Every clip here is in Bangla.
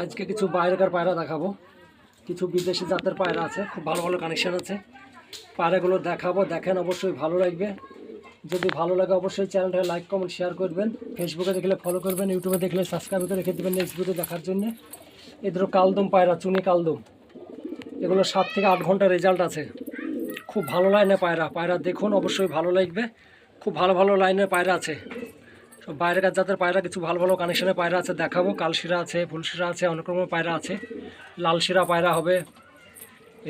আজকে কিছু বাইরেকার পায়রা দেখাবো। কিছু বিদেশি জাতের পায়রা আছে, খুব ভালো ভালো কানেকশন আছে। পায়রাগুলো দেখাবো, দেখেন অবশ্যই ভালো লাগবে। যদি ভালো লাগে অবশ্যই চ্যানেলটা লাইক কমেন্ট শেয়ার করবেন। ফেসবুকে দেখলে ফলো করবেন ইউটিউবে দেখলে সাবস্ক্রাইব করে রেখে দেবেন নেক্সট ভিডিও দেখার জন্য। এদের কালদম পায়রা, চুনি কালদম। এগুলো সাত থেকে আট ঘণ্টা রেজাল্ট আছে। খুব ভালো লাইনে পায়রা। পায়রা দেখুন, অবশ্যই ভালো লাগবে। খুব ভালো ভালো লাইনের পায়রা আছে। সব বাইরেকার জাতের পায়রা, কিছু ভালো ভালো কানেকশনের পায়রা আছে দেখাবো। কালশিরা আছে, ফুলশিরা আছে অনেক রকমের পায়রা আছে। লাল শিরা পায়রা হবে।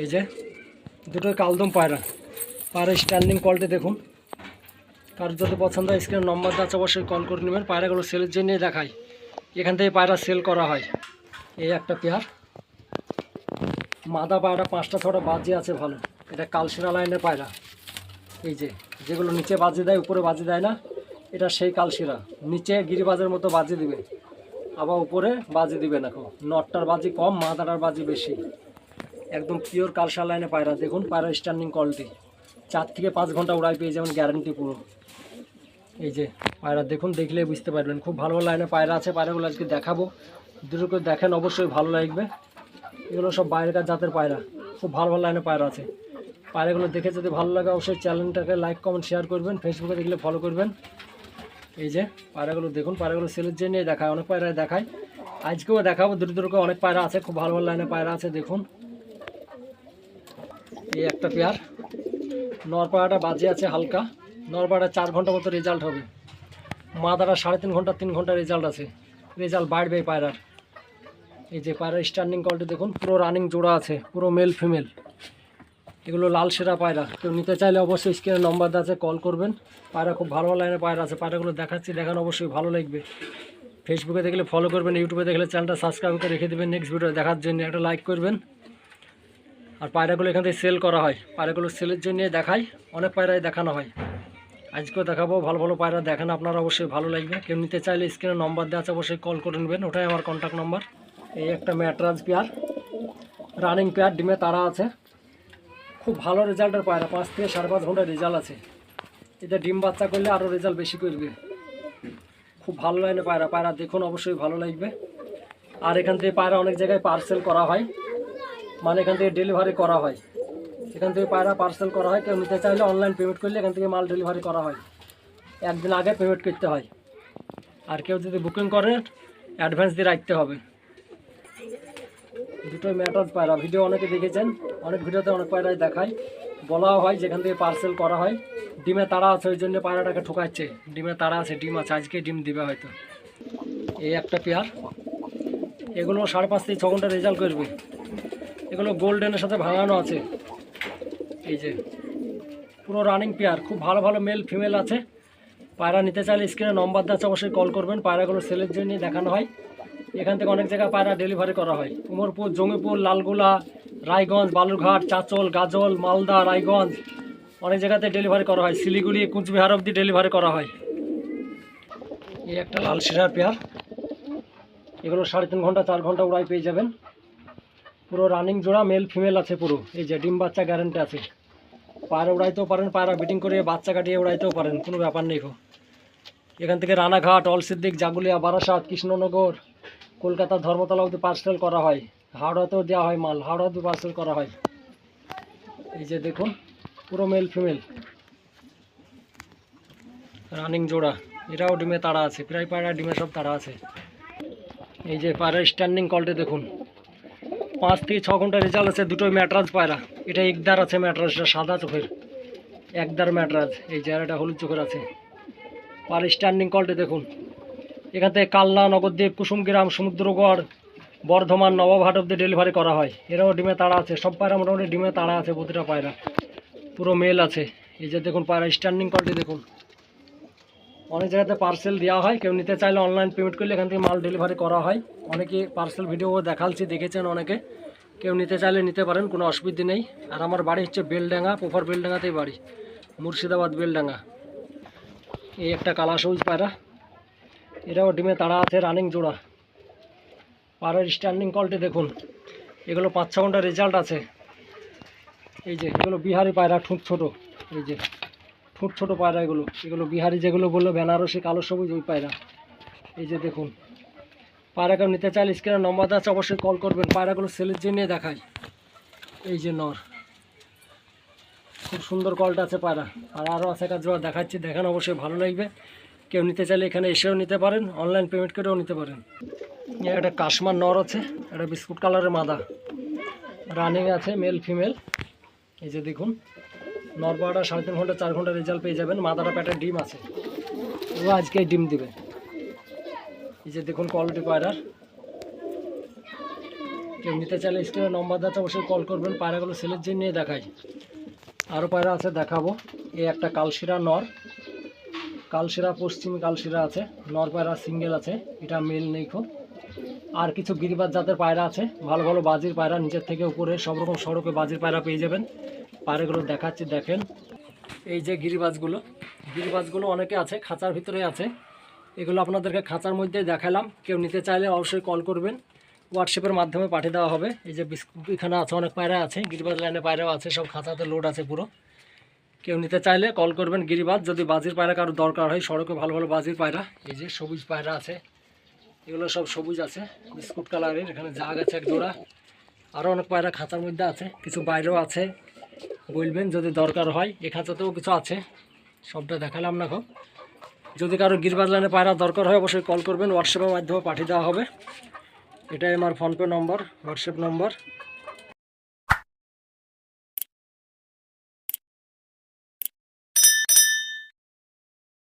এই যে, দুটোই কালদম পায়রা। পায়রা স্ট্যান্ডিং কলটি দেখুন। কার যদি পছন্দ হয় স্ক্রিনের নম্বর আছে, অবশ্যই কল করে নেবেন। পায়রাগুলো সেলের জন্যই দেখাই, এখান থেকে পায়রা সেল করা হয়। এই একটা পেয়ার। মাদা পায়রা, পাঁচটা ছটা বাজি আছে ভালো। এটা কালশিরা লাইনের পায়রা। এই যে, যেগুলো নিচে বাজি দেয়, উপরে বাজি দেয় না। এটা সেই কালশিরা। নিচে গিরিবাজের মতো বাজি দিবে। আবার উপরে বাজি দিবে এখন নটটার বাজি কম মাদাটার বাজি বেশি। একদম পিওর কালশা লাইনে পায়রা। দেখুন পায়রা স্ট্যান্ডিং কোয়ালিটি চার থেকে পাঁচ ঘণ্টা উড়াই পেয়ে যাবেন গ্যারান্টি পুরো। এই যে পায়রা, দেখুন দেখলে বুঝতে পারবেন। খুব ভালো ভালো লাইনে পায়রা আছে। পায়রাগুলো আজকে দেখাবো। দুটো করে দেখেন, অবশ্যই ভালো লাগবে। এগুলো সব বাইরেকার জাতের পায়রা? খুব ভালো ভালো লাইনে পায়রা আছে। পায়রাগুলো দেখে যদি ভালো লাগে, অবশ্যই চ্যানেলটাকে লাইক কমেন্ট শেয়ার করবেন। ফেসবুকে দেখলে ফলো করবেন। এই যে পায়রাগুলো দেখুন, পায়রাগুলো সেলের জন্য দেখায়, অনেক পায়রায় দেখায়। আজকেও দেখাবো, দুটো দুটো অনেক পায়রা আছে, খুব ভালো ভালো লাইনে পায়রা আছে, দেখুন। এই একটা পেয়ার। নরপাড়াটা বাজে আছে হালকা। নরপাড়া চার ঘণ্টা মতো রেজাল্ট হবে। মাদারা সাড়ে তিন ঘণ্টা তিন ঘণ্টা রেজাল্ট আছে। রেজাল্ট বাড়বে পায়রার। এই যে পায়রার স্ট্যান্ডিং কোয়ালিটি দেখুন, পুরো রানিং জোড়া আছে, পুরো মেল ফিমেল এগুলো লাল সেরা পায়রা। কেউ নিতে চাইলে অবশ্যই স্ক্রিনের নম্বর দেওয়া আছে, কল করবেন। পায়রা খুব ভালো লাইনের পায়রা আছে, পায়রাগুলো দেখাচ্ছি, দেখানো অবশ্যই ভালো লাগবে। ফেসবুকে দেখলে ফলো করবেন ইউটিউবে দেখলে চ্যানেলটা সাবস্ক্রাইব করে রেখে দেবেন। নেক্সট ভিডিও দেখার জন্য একটা লাইক করবেন। আর পায়রাগুলো এখান থেকে সেল করা হয়। পায়রাগুলো সেলের জন্য দেখাই, অনেক পায়রাই দেখানো হয়। আজকেও দেখাবো, ভালো ভালো পায়রা দেখেন আপনারা, অবশ্যই ভালো লাগবে। কেউ নিতে চাইলে স্ক্রিনে নম্বর দেওয়া আছে, অবশ্যই কল করে নেবেন। ওটাই আমার কন্ট্যাক্ট নম্বর এই একটা ম্যাটরাজ পেয়ার রানিং পেয়ার ডিমে তারা আছে। খুব ভালো রেজাল্টের পায়রা, পাঁচ থেকে সাড়ে পাঁচ ঘণ্টা রেজাল্ট আছে। এটা ডিম বাচ্চা করলে আরও রেজাল্ট বেশি করবে। খুব ভালো লাইনে পায়রা পায়রা দেখুন অবশ্যই ভালো লাগবে। আর এখান থেকে পায়রা অনেক জায়গায় পার্সেল করা হয়। মানে এখান থেকে ডেলিভারি করা হয়। এখান থেকে পায়রা পার্সেল করা হয়, কেউ নিতে চাইলে অনলাইন পেমেন্ট করলে এখান থেকে মাল ডেলিভারি করা হয়। একদিন আগে পেমেন্ট করতে হয়। আর কেউ যদি বুকিং করে অ্যাডভান্স দিয়ে রাখতে হবে। দুটোই ম্যাটার পায়রা। ভিডিও অনেকে দেখেছেন, অনেক ভিডিওতে অনেক পায়রাই দেখায়। বলাও হয়, যেখান থেকে পার্সেল করা হয়। ডিমে তারা আছে, ওই জন্য পায়রাটাকে ঠোকাচ্ছে। ডিমে তারা আছে, ডিম আছে, আজকে ডিম দিবে হয়তো। এই একটা পেয়ার। এগুলো সাড়ে পাঁচ থেকে ছ ঘণ্টা রেজাল্ট করবে। এগুলো গোল্ডেনের সাথে ভাঙানো আছে। এই যে, পুরো রানিং পেয়ার। খুব ভালো ভালো মেল ফিমেল আছে। পায়রা নিতে চাইলে স্ক্রিনে নম্বর দেওয়া অবশ্যই কল করবেন। পায়রাগুলো সেলের জন্য দেখানো হয়। এখান থেকে অনেক জায়গায় পায়রা ডেলিভারি করা হয়। উমরপুর, জঙ্গিপুর, লালগোলা, রায়গঞ্জ, বালুরঘাট, চাচল, গাজল, মালদা, রায়গঞ্জ অনেক জায়গাতে ডেলিভারি করা হয়। শিলিগুড়ি, কুচবিহার অবধি ডেলিভারি করা হয়। এই একটা লাল শিরার পেয়ার। এগুলো সাড়ে তিন ঘণ্টা, চার ঘণ্টা উড়াই পেয়ে যাবেন। পুরো রানিং জোড়া মেল ফিমেল আছে পুরো। এই যে ডিম বাচ্চা গ্যারেন্টি আছে। পায়রা উড়াইতেও পারেন, পায়রা বিটিং করে বাচ্চা কাটিয়ে উড়াইতেও পারেন, কোনো ব্যাপার নেই। এখান থেকে রানাঘাট, অলসিদ্দিক, জাগুলিয়া, বারাসাত, কৃষ্ণনগর কলকাতা ধর্মতলা অবধি পার্সেল করা হয়। হাওড়াতেও দেওয়া হয় মাল, হাওড়া পার্সেল করা হয়। এই যে দেখুন, পুরো মেল ফিমেল রানিং জোড়া। এরাও ডিমে তারা আছে, প্রায় পায়রা ডিমে সব তারা আছে। এই যে পায়রার স্ট্যান্ডিং কলটে দেখুন। পাঁচ থেকে ছ ঘণ্টা রেজাল্ট আছে, দুটোই ম্যাটরাজ পায়রা। এটা একদার আছে ম্যাটরাজটা সাদা চোখের। একদার ম্যাটরাজ এই জায়গাটা হলুদ চোখের আছে। আর স্ট্যান্ডিং কলটে দেখুন। এখান থেকে কালনা, নবদ্বীপ, কুসুমগ্রাম, সমুদ্রগড়, বর্ধমান, নবাবহাট অব্দি ডেলিভারি করা হয়। এরাও ডিমে তাড়া আছে। সব পায়রা মোটামুটি ডিমে তাড়া আছে, প্রতিটা পায়রা। পুরো মেল আছে। এই যে দেখুন পায়রা স্ট্যান্ডিং কোয়ালিটি দেখুন। অনেক জায়গাতে পার্সেল দেওয়া হয়। কেউ নিতে চাইলে অনলাইন পেমেন্ট করলে এখান থেকে মাল ডেলিভারি করা হয়। অনেকে পার্সেল ভিডিও দেখালছি দেখেছেন অনেকে। কেউ নিতে চাইলে নিতে পারেন, কোনো অসুবিধে নেই। আর আমার বাড়ি হচ্ছে বেলডাঙ্গা পোফার বেলডাঙ্গাতেই বাড়ি। মুর্শিদাবাদ বেলডাঙ্গা। এই একটা কালা সবুজ পায়রা। এটাও ডিমে তাড়া আছে রানিং জোড়া। পাড়ার স্ট্যান্ডিং কলটি দেখুন। এগুলো পাঁচ ছ ঘণ্টা রেজাল্ট আছে। এই যে, এগুলো বিহারি পায়রা, ঠুঁট ছোটো। এই যে, ঠুঁট ছোটো পায়রা এগুলো। এগুলো বিহারি যেগুলো বলল, বেনারসি, কালো, সবুজ, ওই পায়রা। এই যে দেখুন। পায়রা কেউ নিতে চাইলে স্ক্রিনে নম্বর আছে, অবশ্যই কল করবেন। পায়রাগুলো সেলের জন্য দেখাই। এই যে নর। খুব সুন্দর কলটা আছে পায়রা। আর আরও আছে কাজ দেখাচ্ছি। দেখেন, অবশ্যই ভালো লাগবে। কেউ নিতে চাইলে এখানে এসেও নিতে পারেন অনলাইন পেমেন্ট করেও নিতে পারেন। একটা কাশমার নর আছে একটা বিস্কুট কালারের মাদা। রানিং আছে মেল ফিমেল এই যে দেখুন নর পাড়াটা সাড়ে তিন ঘণ্টা চার ঘণ্টা রেজাল্ট পেয়ে যাবেন মাদাটা প্যাটের ডিম আছে। ও আজকে ডিম দিবে। এই যে দেখুন কোয়ালিটি পায়রার। কেউ নিতে চাইলে স্ক্রিনে নম্বর আছে, অবশ্যই কল করবেন পায়রাগুলো সেলের জন্য নিয়ে দেখাই। আরও পায়রা আছে দেখাবো। এই একটা কালশিরা নর। কালশিরা পশ্চিমী কালশিরা আছে নর পায়রা সিঙ্গেল আছে, এটা মেল নেই খুব। আর কিছু গিরিবাজ জাতের পায়রা আছে, ভালো ভালো বাজির পায়রা, নিচের থেকে উপরে সব রকম সড়কে বাজির পায়রা পেয়ে যাবেন। পায়রাগুলো দেখাচ্ছি, দেখেন। এই যে গিরিবাজগুলো গিরিবাজগুলো অনেকে আছে, খাঁচার ভিতরে আছে। এগুলো আপনাদেরকে খাঁচার মধ্যে দেখালাম। কেউ নিতে চাইলে অবশ্যই কল করবেন। হোয়াটসঅ্যাপের মাধ্যমে পাঠিয়ে দেওয়া হবে। এই যে এখানে আছে অনেক পায়রা আছে, গিরিবাজ লাইনে পায়রাও আছে, সব খাঁচাতে লোড আছে পুরো। কেউ নিতে চাইলে কল করবেন গিরিবাজ। যদি বাজির পায়রা কারও দরকার হয়, সড়কে ভালো ভালো বাজির পায়রা। এই যে সবুজ পায়রা আছে, এগুলো সব সবুজ আছে, বিস্কুট কালারের, এখানে জাগ আছে এক জোড়া। আরও অনেক পায়রা খাঁচার মধ্যে আছে, কিছু বাইরেও আছে। বলবেন যদি দরকার হয়, এ খাঁচাতেও কিছু আছে। সবটা দেখালাম না খুব যদি কারও গিরবাজ লাইনে পায়রা দরকার হয়, অবশ্যই কল করবেন। হোয়াটসঅ্যাপের মাধ্যমে পাঠিয়ে দেওয়া হবে। এটাই আমার ফোনপে নম্বর হোয়াটসঅ্যাপ নম্বর